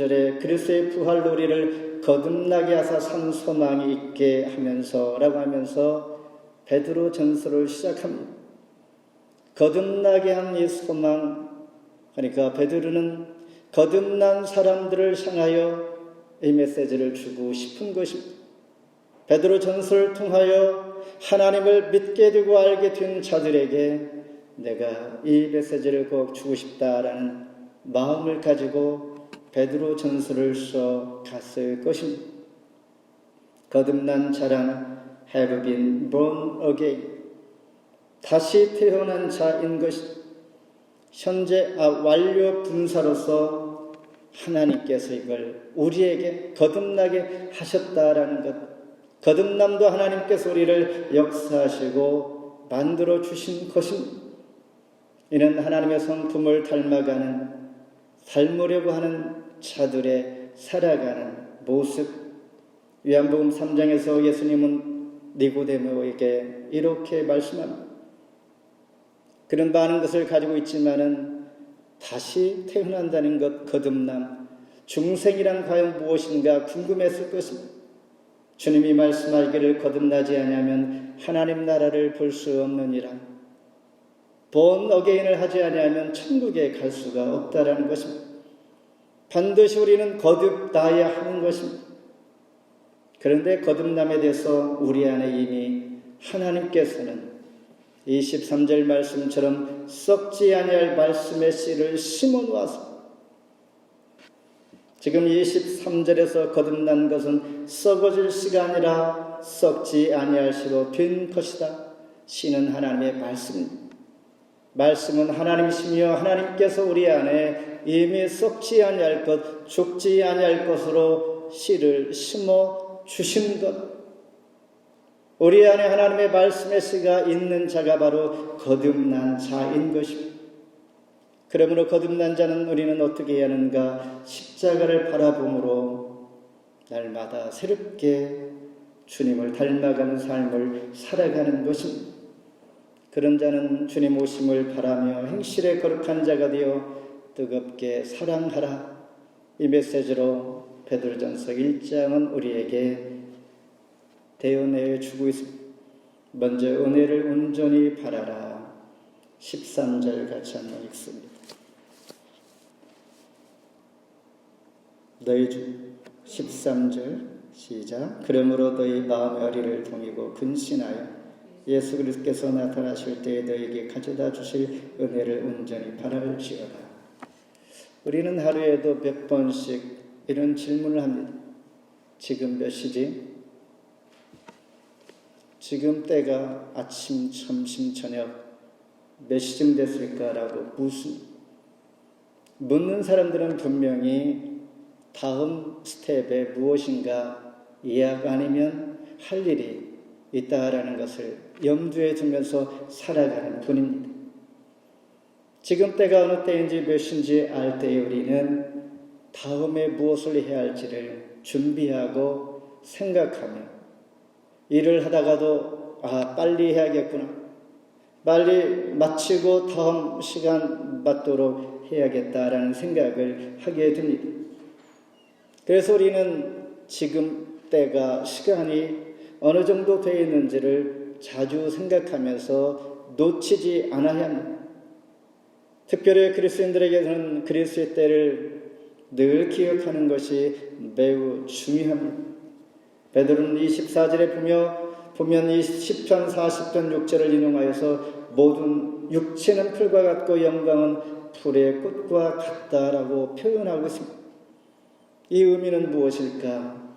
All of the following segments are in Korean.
23절에 그리스도의 부활 놀이를 거듭나게 하사 산 소망이 있게 하면서라고 하면서 베드로 전서를 시작합니다. 거듭나게 한 이 소망 그러니까 베드로는 거듭난 사람들을 향하여 이 메시지를 주고 싶은 것입니다. 베드로 전서를 통하여 하나님을 믿게 되고 알게 된 자들에게 내가 이 메시지를 꼭 주고 싶다라는 마음을 가지고 베드로 전서를 써 갔을 것입니다. 거듭난 자랑 have been born again 다시 태어난 자인 것이 현재 아, 완료 분사로서 하나님께서 이걸 우리에게 거듭나게 하셨다라는 것 거듭남도 하나님께서 우리를 역사하시고 만들어 주신 것입니다. 이는 하나님의 성품을 닮아가는 닮으려고 하는 자들의 살아가는 모습. 요한복음 3장에서 예수님은 니고데모에게 이렇게 말씀합니다. 그런 많은 것을 가지고 있지만은 다시 태어난다는 것 거듭남, 중생이란 과연 무엇인가 궁금했을 것입니다. 주님이 말씀하기를 거듭나지 않으면 하나님 나라를 볼 수 없느니라. 본 어게인을 하지 아니하면 천국에 갈 수가 없다라는 것입니다. 반드시 우리는 거듭나야 하는 것입니다. 그런데 거듭남에 대해서 우리 안에 이미 하나님께서는 23절 말씀처럼 썩지 아니할 말씀의 씨를 심어 놓아서 지금 23절에서 거듭난 것은 썩어질 시가 아니라 썩지 아니할 시로 된 것이다. 씨는 하나님의 말씀입니다. 말씀은 하나님이시며 하나님께서 우리 안에 이미 썩지 아니할 것, 죽지 아니할 것으로 씨를 심어 주신 것. 우리 안에 하나님의 말씀의 씨가 있는 자가 바로 거듭난 자인 것입니다. 그러므로 거듭난 자는 우리는 어떻게 해야 하는가? 십자가를 바라봄으로 날마다 새롭게 주님을 닮아가는 삶을 살아가는 것입니다. 그런 자는 주님 오심을 바라며 행실에 거룩한 자가 되어 뜨겁게 사랑하라. 이 메시지로 베드로전서 1장은 우리에게 대언해 주고 있습니다. 먼저 은혜를 온전히 바라라. 13절 같이 한번 읽습니다. 너희 주 13절 시작 그러므로 너희 마음의 어리를 동이고 근신하여 예수 그리스도께서 나타나실 때에 너에게 가져다 주실 은혜를 온전히 바랄지어다. 우리는 하루에도 몇 번씩 이런 질문을 합니다. 지금 몇 시지? 지금 때가 아침, 점심, 저녁 몇 시쯤 됐을까라고 무슨 묻는 사람들은 분명히 다음 스텝에 무엇인가 예약 아니면 할 일이 있다라는 것을 염두에 두면서 살아가는 분입니다. 지금 때가 어느 때인지 몇인지 알 때에 우리는 다음에 무엇을 해야 할지를 준비하고 생각하며 일을 하다가도 아 빨리 해야겠구나 빨리 마치고 다음 시간 맞도록 해야겠다라는 생각을 하게 됩니다. 그래서 우리는 지금 때가 시간이 어느 정도 되어 있는지를 자주 생각하면서 놓치지 않아야 합니다. 특별히 그리스인들에게는 그리스의 때를 늘 기억하는 것이 매우 중요합니다. 베드로는 24절에 보며 보면 이 10편 40편 6절을 인용하여서 모든 육체는 풀과 같고 영광은 풀의 꽃과 같다라고 표현하고 있습니다. 이 의미는 무엇일까?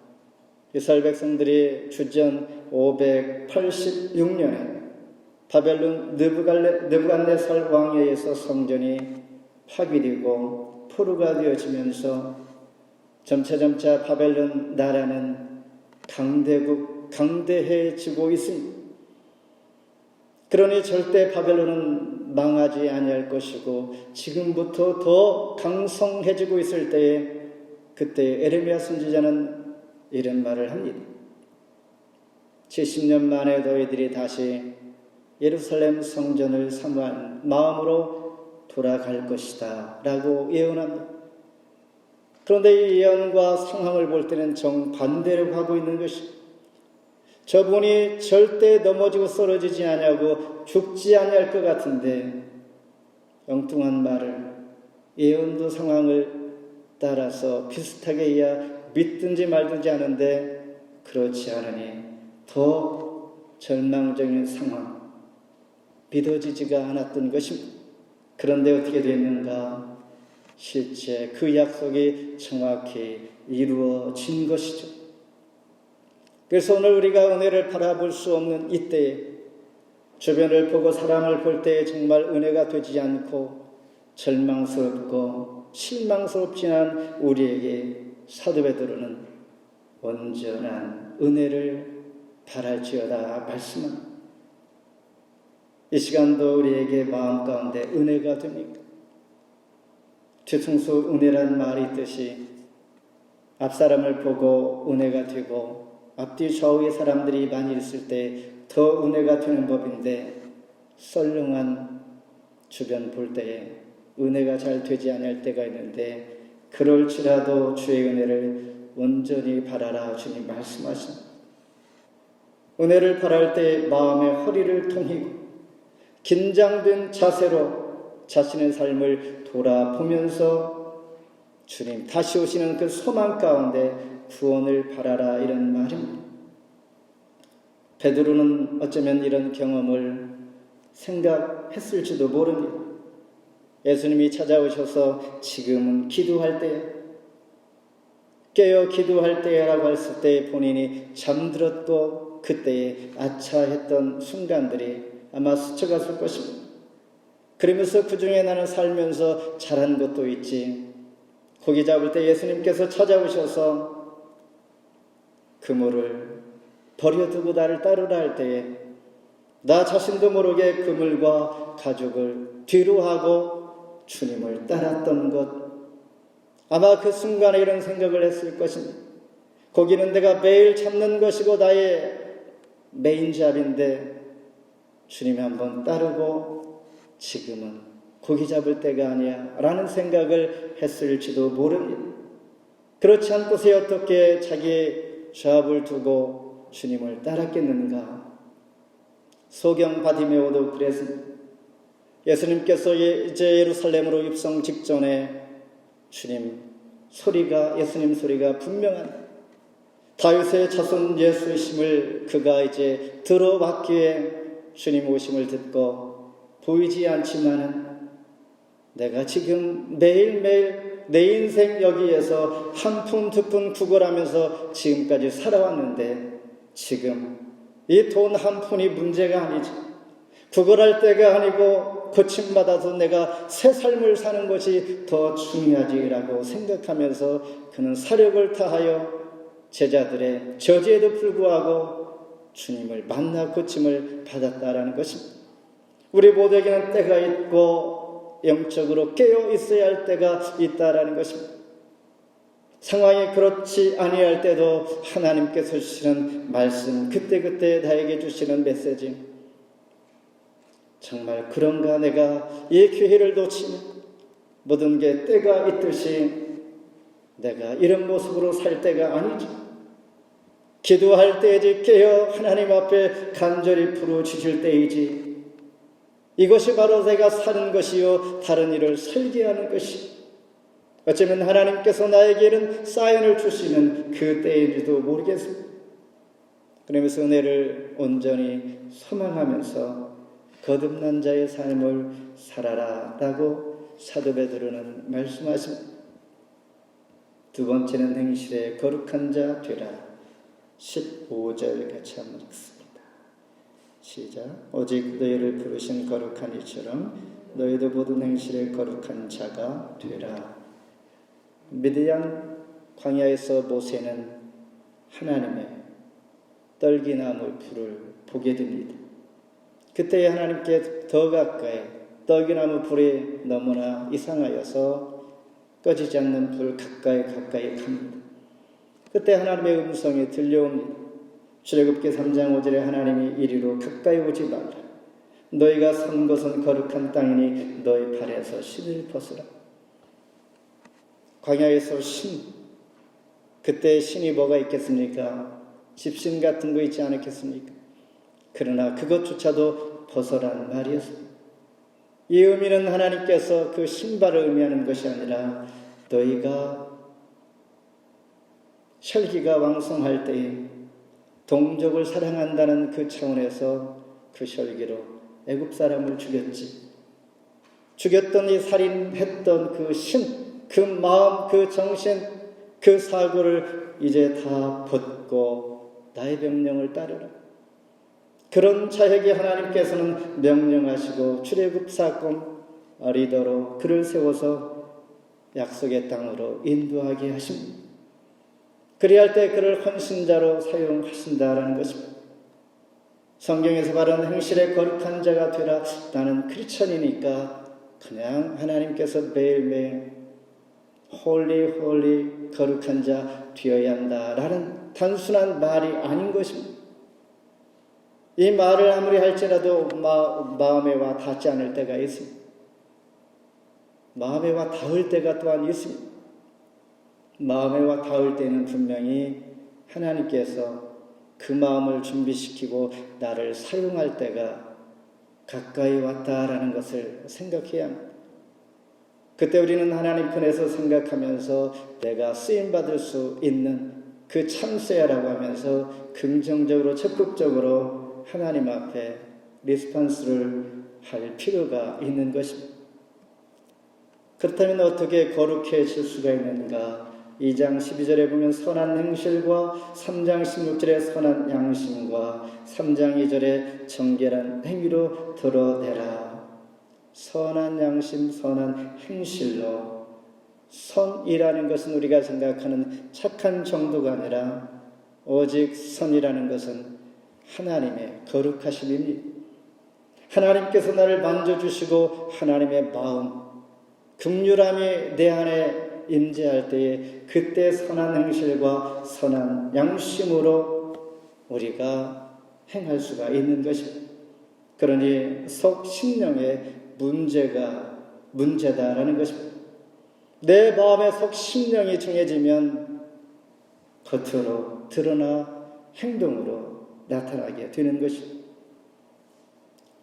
이스라엘 백성들이 주전 586년에 바벨론 느부갓네살 왕에 의해서 성전이 파괴되고 포로가 되어지면서 점차점차 바벨론 나라는 강대국 강대해지고 있습니다. 그러니 절대 바벨론은 망하지 아니할 것이고 지금부터 더 강성해지고 있을 때에 그때 에레미야 선지자는 이런 말을 합니다. 70년 만에 너희들이 다시 예루살렘 성전을 사모한 마음으로 돌아갈 것이다. 라고 예언합니다. 그런데 이 예언과 상황을 볼 때는 정반대로 가고 있는 것이 저분이 절대 넘어지고 쓰러지지 아니하고 죽지 아니할 것 같은데 엉뚱한 말을 예언도 상황을 따라서 비슷하게 이야 믿든지 말든지 하는데 그렇지 않으니 더 절망적인 상황 믿어지지가 않았던 것입니다. 그런데 어떻게 됐는가? 실제 그 약속이 정확히 이루어진 것이죠. 그래서 오늘 우리가 은혜를 바라볼 수 없는 이때에 주변을 보고 사람을 볼 때에 정말 은혜가 되지 않고 절망스럽고 실망스럽지만 우리에게 사도 베드로는 온전한 은혜를 바랄지어다 말씀합니다. 이 시간도 우리에게 마음 가운데 은혜가 됩니까? 뒤통수 은혜란 말이 있듯이 앞사람을 보고 은혜가 되고 앞뒤 좌우의 사람들이 많이 있을 때 더 은혜가 되는 법인데 썰렁한 주변 볼 때에 은혜가 잘 되지 않을 때가 있는데 그럴지라도 주의 은혜를 온전히 바라라 주님 말씀하십니다. 은혜를 바랄 때 마음의 허리를 통이고 긴장된 자세로 자신의 삶을 돌아보면서 주님 다시 오시는 그 소망 가운데 구원을 바라라 이런 말입니다. 베드로는 어쩌면 이런 경험을 생각했을지도 모릅니다. 예수님이 찾아오셔서 지금은 기도할 때 깨어 기도할 때라고 했을 때 본인이 잠들었고 그때에 아차했던 순간들이 아마 스쳐갔을 것입니다. 그러면서 그 중에 나는 살면서 잘한 것도 있지. 고기 잡을 때 예수님께서 찾아오셔서 그물을 버려두고 나를 따르라 할 때에 나 자신도 모르게 그물과 가족을 뒤로 하고 주님을 따랐던 것. 아마 그 순간에 이런 생각을 했을 것입니다. 고기는 내가 매일 잡는 것이고 나의 메인 잡인데 주님이 한번 따르고 지금은 고기 잡을 때가 아니야 라는 생각을 했을지도 모릅니다. 그렇지 않고서 어떻게 자기의 잡을 두고 주님을 따랐겠는가? 소경 바디메오도 그랬습니다. 예수님께서 이제 예루살렘으로 입성 직전에 주님 소리가 예수님 소리가 분명한 다윗의 자손 예수심을 그가 이제 들어봤기에 주님 오심을 듣고 보이지 않지만은 내가 지금 매일매일 내 인생 여기에서 한 푼 두 푼 구걸하면서 지금까지 살아왔는데 지금 이 돈 한 푼이 문제가 아니지. 구걸할 때가 아니고 고침받아서 내가 새 삶을 사는 것이 더 중요하지라고 생각하면서 그는 사력을 다하여 제자들의 저지에도 불구하고 주님을 만나 고침을 받았다라는 것입니다. 우리 모두에게는 때가 있고 영적으로 깨어 있어야 할 때가 있다라는 것입니다. 상황이 그렇지 아니할 때도 하나님께서 주시는 말씀, 그때그때 나에게 주시는 메시지. 정말 그런가 내가 이 기회를 놓치면 모든 게 때가 있듯이 내가 이런 모습으로 살 때가 아니죠. 기도할 때이지 깨어 하나님 앞에 간절히 부르짖을 때이지. 이것이 바로 내가 사는 것이요 다른 일을 살게 하는 것이. 어쩌면 하나님께서 나에게는 사인을 주시는 그 때인지도 모르겠습니다. 그러면서 은혜를 온전히 소망하면서 거듭난 자의 삶을 살아라 라고 사도 베드로는 말씀하십니다. 두 번째는 행실에 거룩한 자 되라. 15절 같이 한번 읽습니다. 시작. 오직 너희를 부르신 거룩한 이처럼 너희도 모든 행실에 거룩한 자가 되라. 미디안 광야에서 모세는 하나님의 떨기나무 불을 보게 됩니다. 그때 하나님께 더 가까이 떨기나무 불이 너무나 이상하여서 꺼지지 않는 불 가까이 가까이 갑니다. 그때 하나님의 음성이 들려옵니다. 출애굽기 3장 5절에 하나님이 이리로 가까이 오지 말라. 너희가 선 것은 거룩한 땅이니 너희 발에서 신을 벗으라. 광야에서 신, 그때 신이 뭐가 있겠습니까? 집신 같은 거 있지 않았겠습니까? 그러나 그것조차도 벗어란 말이었습니다. 이 의미는 하나님께서 그 신발을 의미하는 것이 아니라 너희가 혈기가 왕성할 때에 동족을 사랑한다는 그 차원에서 그 혈기로 애굽 사람을 죽였지. 죽였던 이 살인했던 그 신, 그 마음, 그 정신, 그 사고를 이제 다 벗고 나의 명령을 따르라. 그런 자에게 하나님께서는 명령하시고 출애굽 사건 리더로 그를 세워서 약속의 땅으로 인도하게 하십니다. 그리할 때 그를 헌신자로 사용하신다라는 것입니다. 성경에서 말하는 행실에 거룩한 자가 되라. 나는 크리스천이니까 그냥 하나님께서 매일매일 홀리 홀리 거룩한 자 되어야 한다라는 단순한 말이 아닌 것입니다. 이 말을 아무리 할지라도 마, 마음에 와 닿지 않을 때가 있습니다. 마음에 와 닿을 때가 또한 있습니다. 마음에 와 닿을 때는 분명히 하나님께서 그 마음을 준비시키고 나를 사용할 때가 가까이 왔다라는 것을 생각해야 합니다. 그때 우리는 하나님 편에서 생각하면서 내가 쓰임 받을 수 있는 그 참새야라고 하면서 긍정적으로 적극적으로 하나님 앞에 리스판스를 할 필요가 있는 것입니다. 그렇다면 어떻게 거룩해질 수가 있는가? 2장 12절에 보면 선한 행실과 3장 16절에 선한 양심과 3장 2절에 정결한 행위로 드러내라. 선한 양심, 선한 행실로 선이라는 것은 우리가 생각하는 착한 정도가 아니라 오직 선이라는 것은 하나님의 거룩하심입니다. 하나님께서 나를 만져주시고 하나님의 마음, 극률함이 내 안에 임재할 때에 그때 선한 행실과 선한 양심으로 우리가 행할 수가 있는 것입니다. 그러니 속 심령의 문제가 문제다라는 것입니다. 내 마음의 속 심령이 정해지면 겉으로 드러나 행동으로 나타나게 되는 것입니다.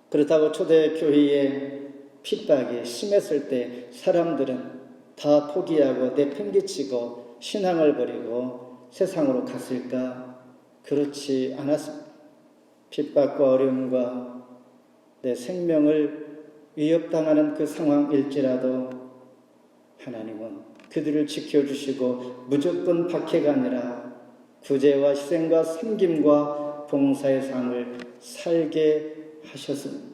그렇다고 초대 교회에 핍박이 심했을 때 사람들은 다 포기하고 내팽개치고 신앙을 버리고 세상으로 갔을까? 그렇지 않았습니다. 핍박과 어려움과 내 생명을 위협당하는 그 상황일지라도 하나님은 그들을 지켜주시고 무조건 박해가 아니라 구제와 희생과 섬김과 봉사의 삶을 살게 하셨습니다.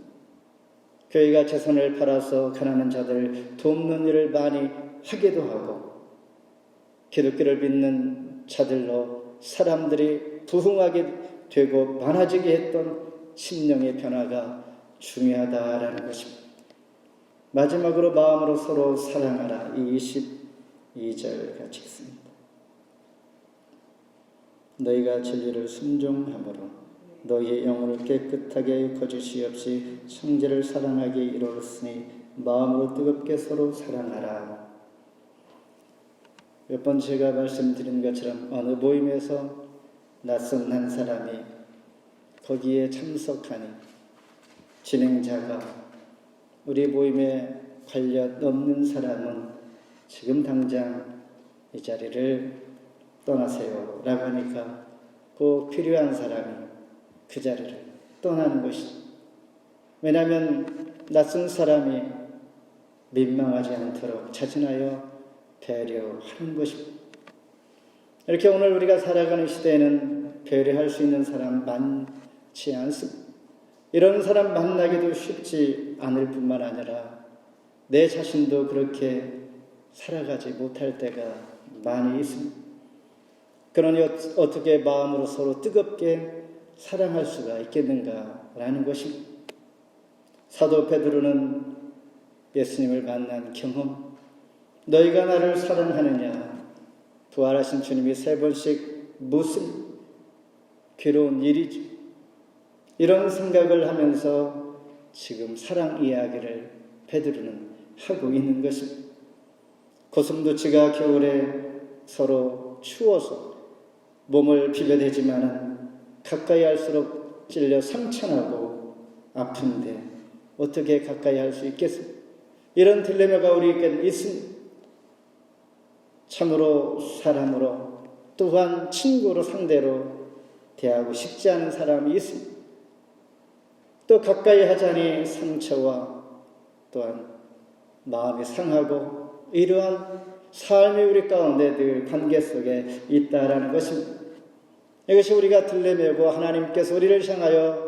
교회가 재산을 팔아서 가난한 자들 돕는 일을 많이 하기도 하고 기독교를 믿는 자들로 사람들이 부흥하게 되고 많아지게 했던 심령의 변화가 중요하다라는 것입니다. 마지막으로 마음으로 서로 사랑하라. 이 22절 같이 읽습니다. 너희가 진리를 순종함으로 너희의 영혼을 깨끗하게 거짓이 없이 형제를 사랑하게 이루었으니 마음으로 뜨겁게 서로 사랑하라. 몇 번 제가 말씀드린 것처럼 어느 모임에서 낯선 한 사람이 거기에 참석하니 진행자가 우리 모임에 관련 없는 사람은 지금 당장 이 자리를 떠나세요. 라고 하니까 꼭 필요한 사람이 그 자리를 떠나는 것이죠. 왜냐하면 낯선 사람이 민망하지 않도록 자진하여 배려하는 것입니다. 이렇게 오늘 우리가 살아가는 시대에는 배려할 수 있는 사람 많지 않습니다. 이런 사람 만나기도 쉽지 않을 뿐만 아니라 내 자신도 그렇게 살아가지 못할 때가 많이 있습니다. 그러니 어떻게 마음으로 서로 뜨겁게 사랑할 수가 있겠는가라는 것입니다. 사도 베드로는 예수님을 만난 경험, 너희가 나를 사랑하느냐? 부활하신 주님이 세 번씩 무슨 괴로운 일이지? 이런 생각을 하면서 지금 사랑 이야기를 베드로는 하고 있는 것입니다. 고슴도치가 겨울에 서로 추워서 몸을 비벼대지만은 가까이 할수록 찔려 상처나고 아픈데 어떻게 가까이 할 수 있겠습니까? 이런 딜레마가 우리에게 있습니다. 참으로 사람으로 또한 친구로 상대로 대하고 싶지 않은 사람이 있습니다. 또 가까이 하자니 상처와 또한 마음이 상하고 이러한 삶이 우리 가운데 늘 관계 속에 있다라는 것입니다. 이것이 우리가 들레매고 하나님께서 우리를 향하여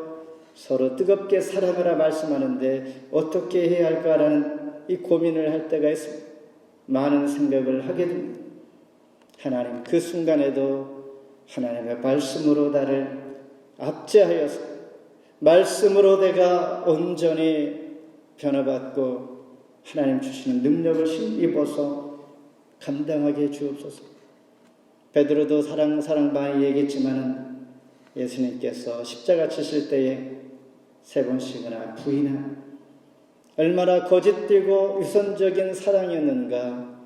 서로 뜨겁게 사랑하라 말씀하는데 어떻게 해야 할까라는 이 고민을 할 때가 있습니다. 많은 생각을 하게 됩니다. 하나님 그 순간에도 하나님의 말씀으로 나를 압제하여서 말씀으로 내가 온전히 변화받고 하나님 주시는 능력을 힘입어서 감당하게 주옵소서. 베드로도 사랑 사랑 많이 얘기했지만 예수님께서 십자가 치실 때에 세 번씩이나 부인한 얼마나 거짓되고 위선적인 사랑이었는가.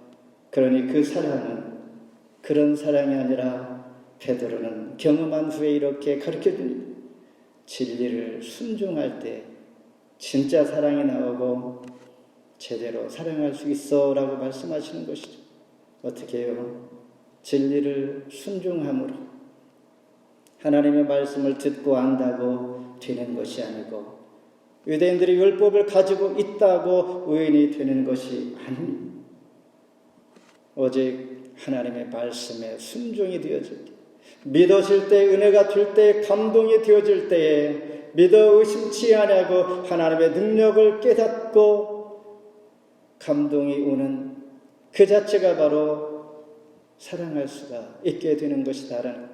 그러니 그 사랑은 그런 사랑이 아니라 베드로는 경험한 후에 이렇게 가르쳐 줍니다. 진리를 순종할 때 진짜 사랑이 나오고 제대로 사랑할 수 있어 라고 말씀하시는 것이죠. 어떻게 해요? 진리를 순종함으로 하나님의 말씀을 듣고 안다고 되는 것이 아니고 유대인들이 율법을 가지고 있다고 의인이 되는 것이 아닙니다. 오직 하나님의 말씀에 순종이 되어질 때 믿어질 때 은혜가 될 때 감동이 되어질 때에 믿어 의심치 아니하고 하나님의 능력을 깨닫고 감동이 오는 그 자체가 바로 사랑할 수가 있게 되는 것이다라는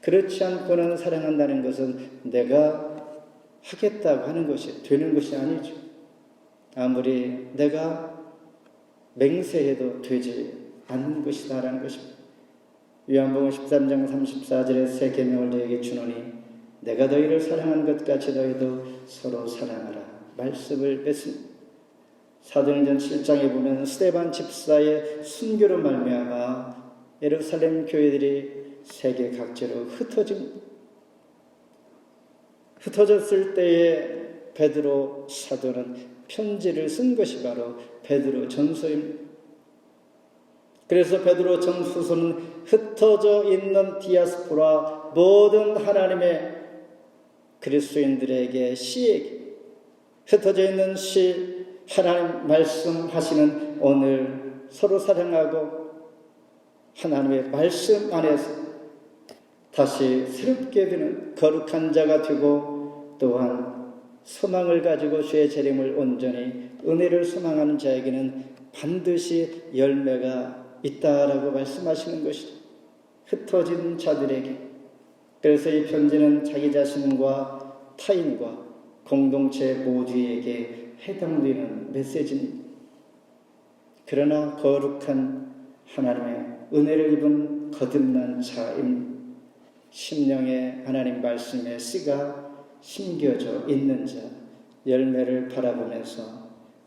그렇지 않고는 사랑한다는 것은 내가 하겠다고 하는 것이 되는 것이 아니죠. 아무리 내가 맹세해도 되지 않는 것이다라는 것입니다. 요한복음 13장 34절에 새 계명을 너에게 주노니 내가 너희를 사랑한 것 같이 너희도 서로 사랑하라 말씀을 뺐습니다. 사도행전 7장에 보면 스테반 집사의 순교로 말미암아 예루살렘 교회들이 세계 각지로 흩어집니다. 흩어졌을 때에 베드로 사도는 편지를 쓴 것이 바로 베드로 전서입니다. 그래서 베드로 전후서는 흩어져 있는 디아스포라 모든 하나님의 그리스도인들에게 시에게 흩어져 있는 시 하나님 말씀하시는 오늘 서로 사랑하고 하나님의 말씀 안에서 다시 새롭게 되는 거룩한 자가 되고 또한 소망을 가지고 주의 재림을 온전히 은혜를 소망하는 자에게는 반드시 열매가 있다라고 말씀하시는 것이죠. 흩어진 자들에게. 그래서 이 편지는 자기 자신과 타인과 공동체 모두에게 해당되는 메시지입니다. 그러나 거룩한 하나님의 은혜를 입은 거듭난 자입니다. 심령에 하나님 말씀의 씨가 심겨져 있는 자, 열매를 바라보면서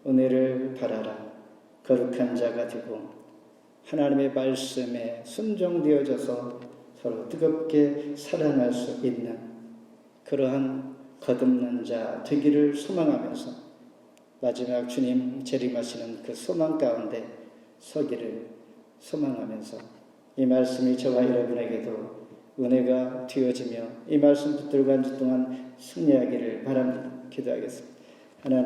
은혜를 바라라. 거룩한 자가 되고 하나님의 말씀에 순종되어져서 서로 뜨겁게 사랑할 수 있는 그러한 거듭난 자 되기를 소망하면서 마지막 주님 재림하시는 그 소망 가운데 서기를 소망하면서 이 말씀이 저와 여러분에게도 은혜가 되어지며 이 말씀 붙들고 한주 동안 승리하기를 바랍니다. 기도하겠습니다. 하나님